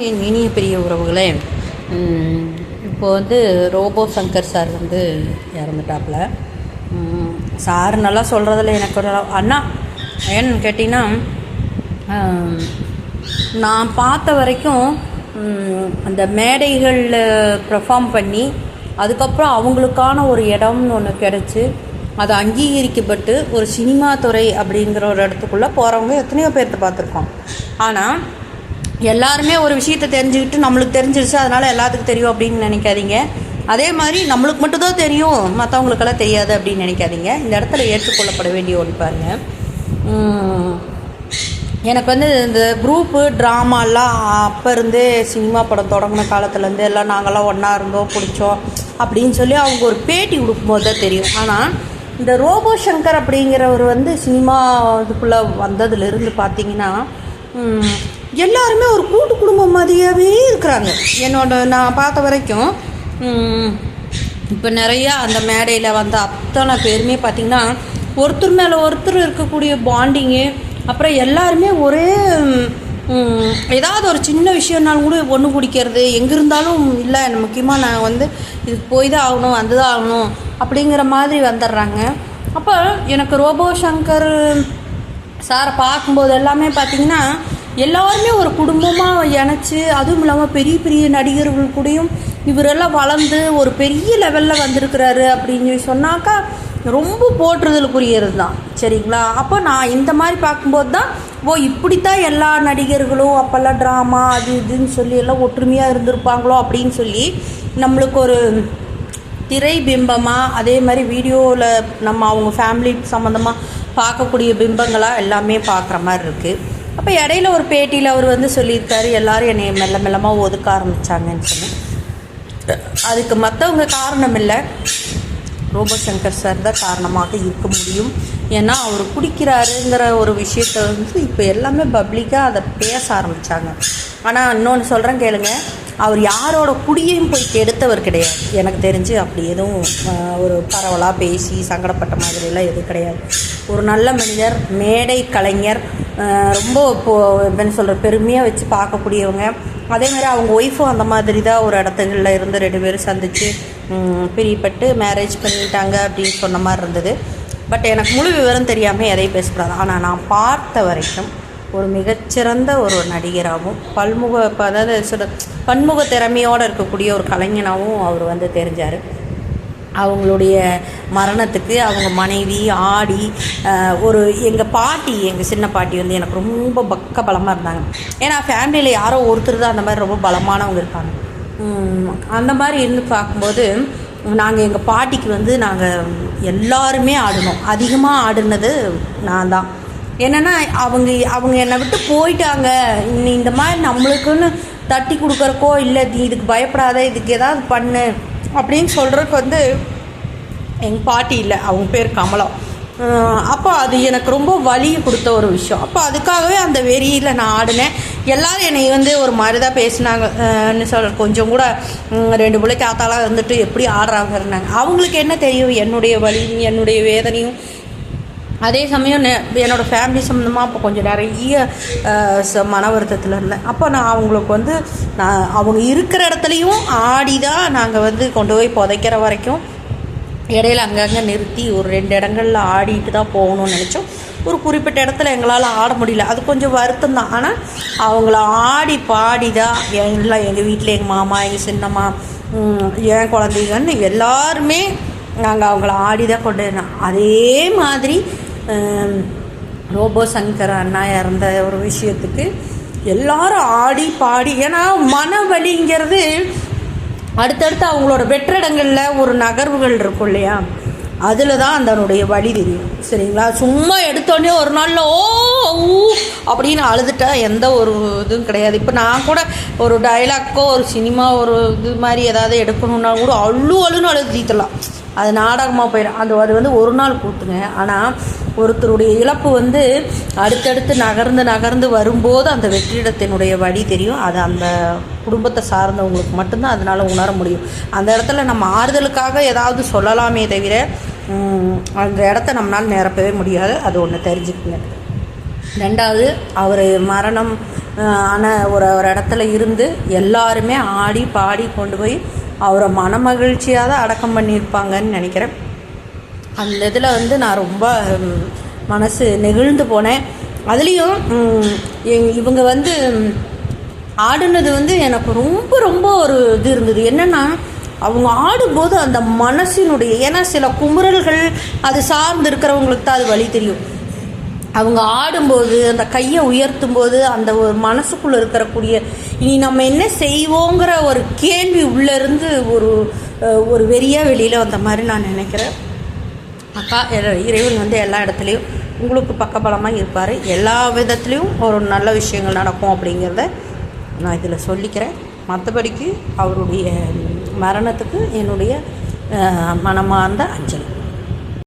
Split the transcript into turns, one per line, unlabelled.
என் இனிய பெரிய உறவுகளே இப்போ வந்து ரோபோ சங்கர் சார் வந்து இறந்துட்டாப்புல. சார் நல்லா சொல்கிறதில்ல எனக்கு ஒரு அண்ணா ஏன்னு கேட்டிங்கன்னா நான் பார்த்த வரைக்கும் அந்த மேடைகளில் பெர்ஃபார்ம் பண்ணி அதுக்கப்புறம் அவங்களுக்கான ஒரு இடம்னு ஒன்று கிடச்சி அது அங்கீகரிக்கப்பட்டு ஒரு சினிமா துறை அப்படிங்கிற ஒரு இடத்துக்குள்ளே போகிறவங்க எத்தனையோ பேர்த்த பார்த்துருக்கோம். ஆனால் எல்லாருமே ஒரு விஷயத்தை தெரிஞ்சுக்கிட்டு நம்மளுக்கு தெரிஞ்சிருச்சு அதனால் எல்லாத்துக்கும் தெரியும் அப்படின்னு நினைக்காதீங்க. அதே மாதிரி நம்மளுக்கு மட்டும்தான் தெரியும் மற்றவங்களுக்கெல்லாம் தெரியாது அப்படின்னு நினைக்காதீங்க. இந்த இடத்துல ஏற்றுக்கொள்ளப்பட வேண்டிய ஒன்று பாருங்க. எனக்கு வந்து இந்த குரூப்பு ட்ராமாலாம் அப்போ இருந்தே சினிமா படம் தொடங்கின காலத்துலேருந்து எல்லாம் நாங்கள்லாம் ஒன்றா இருந்தோம் பிடிச்சோம் அப்படின்னு சொல்லி அவங்க ஒரு பேட்டி கொடுக்கும்போது தான் தெரியும். ஆனால் இந்த ரோபோ சங்கர் அப்படிங்கிறவர் வந்து சினிமா இதுக்குள்ளே வந்ததுலேருந்து பார்த்தீங்கன்னா எல்லாருமே ஒரு கூட்டு குடும்பம் மாதிரியாகவே இருக்கிறாங்க. என்னோட நான் பார்த்த வரைக்கும் இப்போ நிறையா அந்த மேடையில் வந்த அத்தனை பேருமே பார்த்திங்கன்னா ஒருத்தர் மேலே ஒருத்தர் இருக்கக்கூடிய பாண்டிங்கு அப்புறம் எல்லாருமே ஒரே ஏதாவது ஒரு சின்ன விஷயம்னாலும் கூட ஒன்று பிடிக்கிறது எங்கே இருந்தாலும் இல்லை முக்கியமாக நான் வந்து இதுக்கு போய் தான் ஆகணும் வந்து தான் ஆகணும் அப்படிங்கிற மாதிரி வந்துடுறாங்க. அப்போ எனக்கு ரோபோ சங்கர் சாரை பார்க்கும்போது எல்லாமே பார்த்திங்கன்னா எல்லாருமே ஒரு குடும்பமாக இணைச்சி அதுவும் இல்லாமல் பெரிய பெரிய நடிகர்கள் கூடயும் இவரெல்லாம் வளர்ந்து ஒரு பெரிய லெவலில் வந்திருக்கிறாரு அப்படின்னு சொல்லி சொன்னாக்கா ரொம்ப போற்றுதலுக்குரியது தான் சரிங்களா? அப்போ நான் இந்த மாதிரி பார்க்கும்போது தான் ஓ இப்படித்தான் எல்லா நடிகர்களும் அப்போல்லாம் ட்ராமா அது இதுன்னு சொல்லி எல்லாம் ஒற்றுமையாக இருந்திருப்பாங்களோ அப்படின்னு சொல்லி நம்மளுக்கு ஒரு திரை பிம்பமாக அதே மாதிரி வீடியோவில் நம்ம அவங்க ஃபேமிலி சம்மந்தமாக பார்க்கக்கூடிய பிம்பங்களாக எல்லாமே பார்க்குற மாதிரி இருக்குது அப்போ இடையில ஒரு பேட்டியில் அவர் வந்து சொல்லியிருக்காரு எல்லாரும் என்னை மெல்ல மெல்லமாக ஒதுக்க ஆரம்பித்தாங்கன்னு சொல்லி. அதுக்கு மற்றவங்க காரணம் இல்லை ரோபசங்கர் சார் தான் காரணமாக இருக்க முடியும். ஏன்னா அவர் குடிக்கிறாருங்கிற ஒரு விஷயத்த வந்து இப்போ எல்லாமே பப்ளிக்காக அதை பேச ஆரம்பித்தாங்க ஆனால் இன்னொன்று சொல்கிறேன் கேளுங்க. அவர் யாரோட குடியையும் போய் கெடுத்தவர் கிடையாது. எனக்கு தெரிஞ்சு அப்படி எதுவும் ஒரு பரவலாக பேசி சங்கடப்பட்ட மாதிரிலாம் எதுவும் கிடையாது. ஒரு நல்ல மனிதர் மேடை கலைஞர் ரொம்ப இப்போது என்ன சொல்கிற பெருமையாக வச்சு பார்க்கக்கூடியவங்க. அதே மாதிரி அவங்க ஒய்ஃபும் அந்த மாதிரி தான் ஒரு இடத்துகளில் இருந்து ரெண்டு பேரும் சந்தித்து பிரியப்பட்டு மேரேஜ் பண்ணிட்டாங்க அப்படின்னு சொன்ன மாதிரி இருந்தது. பட் எனக்கு முழு விவரம் தெரியாமல் எதையும் பேசக்கூடாது. ஆனால் நான் பார்த்த வரைக்கும் ஒரு மிகச்சிறந்த ஒரு நடிகராகவும் பல்முக இப்போ அதாவது சொல்ல பன்முக திறமையோடு இருக்கக்கூடிய ஒரு கலைஞனாகவும் அவர் வந்து தெரிஞ்சார். அவங்களுடைய மரணத்துக்கு அவங்க மனைவி ஆடி ஒரு எங்கள் பாட்டி எங்கள் சின்ன பாட்டி வந்து எனக்கு ரொம்ப பக்க பலமாக இருந்தாங்க. ஏன்னா ஃபேமிலியில் யாரோ ஒருத்தர் தான் அந்த மாதிரி ரொம்ப பலமானவங்க இருப்பாங்க அந்த மாதிரி இருந்து பார்க்கும்போது நாங்கள் எங்கள் பாட்டிக்கு வந்து நாங்கள் எல்லாருமே ஆடினோம் அதிகமாக ஆடினது நான் தான். என்னென்னா அவங்க அவங்க என்னை விட்டு போயிட்டாங்க. இனி இந்த மாதிரி நம்மளுக்குன்னு தட்டி கொடுக்குறக்கோ இல்லை நீ இதுக்கு பயப்படாத இதுக்கு ஏதாவது பண்ணு அப்படின்னு சொல்கிறதுக்கு வந்து எங்கள் பாட்டி இல்லை அவங்க பேர் கமலம் அப்போ அது எனக்கு ரொம்ப வலியை கொடுத்த ஒரு விஷயம். அப்போ அதுக்காகவே அந்த வெறியில் நான் ஆடினேன். எல்லாரும் என்னை வந்து ஒரு மாதிரி தான் பேசினாங்கன்னு சொல்ல கொஞ்சம் கூட ரெண்டு பிள்ளை தாத்தாலாம் இருந்துட்டு எப்படி ஆடுறாங்கன்னாங்க. அவங்களுக்கு என்ன தெரியும்? என்னுடைய வலியும் என்னுடைய வேதனையும். அதே சமயம் என்னோட ஃபேமிலி சம்மந்தமாக அப்போ கொஞ்சம் நிறைய ச- மன வருத்தத்தில் இருந்தேன். அப்போ நான் அவங்களுக்கு வந்து நான் அவங்க இருக்கிற இடத்துலையும் ஆடி தான் நாங்கள் வந்து கொண்டு போய் புதைக்கிற வரைக்கும் இடையில அங்கங்கே நிறுத்தி ஒரு ரெண்டு இடங்களில் ஆடிட்டு தான் போகணும்னு நினச்சோம். ஒரு குறிப்பிட்ட இடத்துல எங்களால் ஆட முடியல. அது கொஞ்சம் வருத்தம் தான். ஆனால் அவங்கள ஆடி பாடி தான் எல்லாம் எங்கள் வீட்டில் எங்கள் மாமா எங்கள் சின்னம்மா என் குழந்தைங்கன்னு எல்லாருமே நாங்கள் அவங்கள ஆடி தான் கொண்டு அதே மாதிரி ரோபோ சங்கர் அண்ணா இறந்த ஒரு விஷயத்துக்கு எல்லாரும் ஆடி பாடி ஏன்னா மன வலிங்கிறது அடுத்தடுத்து அவங்களோட வெற்றிடங்களில் ஒரு நகர்வுகள் இருக்கும் இல்லையா? அதில் தான் அதனுடைய வழி தெரியும். சரிங்களா? சும்மா எடுத்தோடனே ஒரு நாளில் ஓ ஊ அப்படின்னு அழுதுட்டா எந்த ஒரு இதுவும் கிடையாது. இப்போ நான் கூட ஒரு டைலாக்கோ ஒரு சினிமா ஒரு இது மாதிரி ஏதாவது எடுக்கணுன்னா கூட அழு அழுன்னு அழுது தீத்தலாம். அது நாடகமாக போயிடும். அது அது வந்து ஒரு நாள் கூத்துங்க. ஆனால் ஒருத்தருடைய இழப்பு வந்து அடுத்தடுத்து நகர்ந்து நகர்ந்து வரும்போது அந்த வெற்றிடத்தினுடைய வழி தெரியும். அது அந்த குடும்பத்தை சார்ந்தவங்களுக்கு மட்டும்தான் அதனால் உணர முடியும். அந்த இடத்துல நம்ம ஆறுதலுக்காக ஏதாவது சொல்லலாமே தவிர அந்த இடத்த நம்மளால் நிரப்பவே முடியாது. அது ஒன்று தெரிஞ்சுக்குங்க. ரெண்டாவது அவர் மரணம் ஆன ஒரு ஒரு இடத்துல இருந்து எல்லாருமே ஆடி பாடி கொண்டு போய் அவரை மனமகிழ்ச்சியாக தான் அடக்கம் பண்ணியிருப்பாங்கன்னு நினைக்கிறேன். அந்த இதில் வந்து நான் ரொம்ப மனசு நெகிழ்ந்து போனேன். அதுலேயும் எங்- இவங்க வந்து ஆடுனது வந்து எனக்கு ரொம்ப ரொம்ப ஒரு இது இருந்தது. என்னென்னா அவங்க ஆடும்போது அந்த மனசினுடைய ஏன்னா சில குமுறல்கள் அது சார்ந்து இருக்கிறவங்களுக்கு தான் அது வழி தெரியும். அவங்க ஆடும்போது அந்த கையை உயர்த்தும் போது அந்த ஒரு மனசுக்குள்ளே இருக்கக்கூடிய இனி நம்ம என்ன செய்வோங்கிற ஒரு கேள்வி உள்ளேருந்து ஒரு ஒரு வெறியாக வெளியில் வந்த மாதிரி நான் நினைக்கிறேன். அக்கா இறைவன் வந்து எல்லா இடத்துலையும் உங்களுக்கு பக்கபலமாக இருப்பார். எல்லா விதத்துலேயும் ஒரு நல்ல விஷயங்கள் நடக்கும் அப்படிங்கிறத நான் இதில் சொல்லிக்கிறேன். மற்றபடிக்கு அவருடைய மரணத்துக்கு என்னுடைய மனமார்ந்த அஞ்சலி.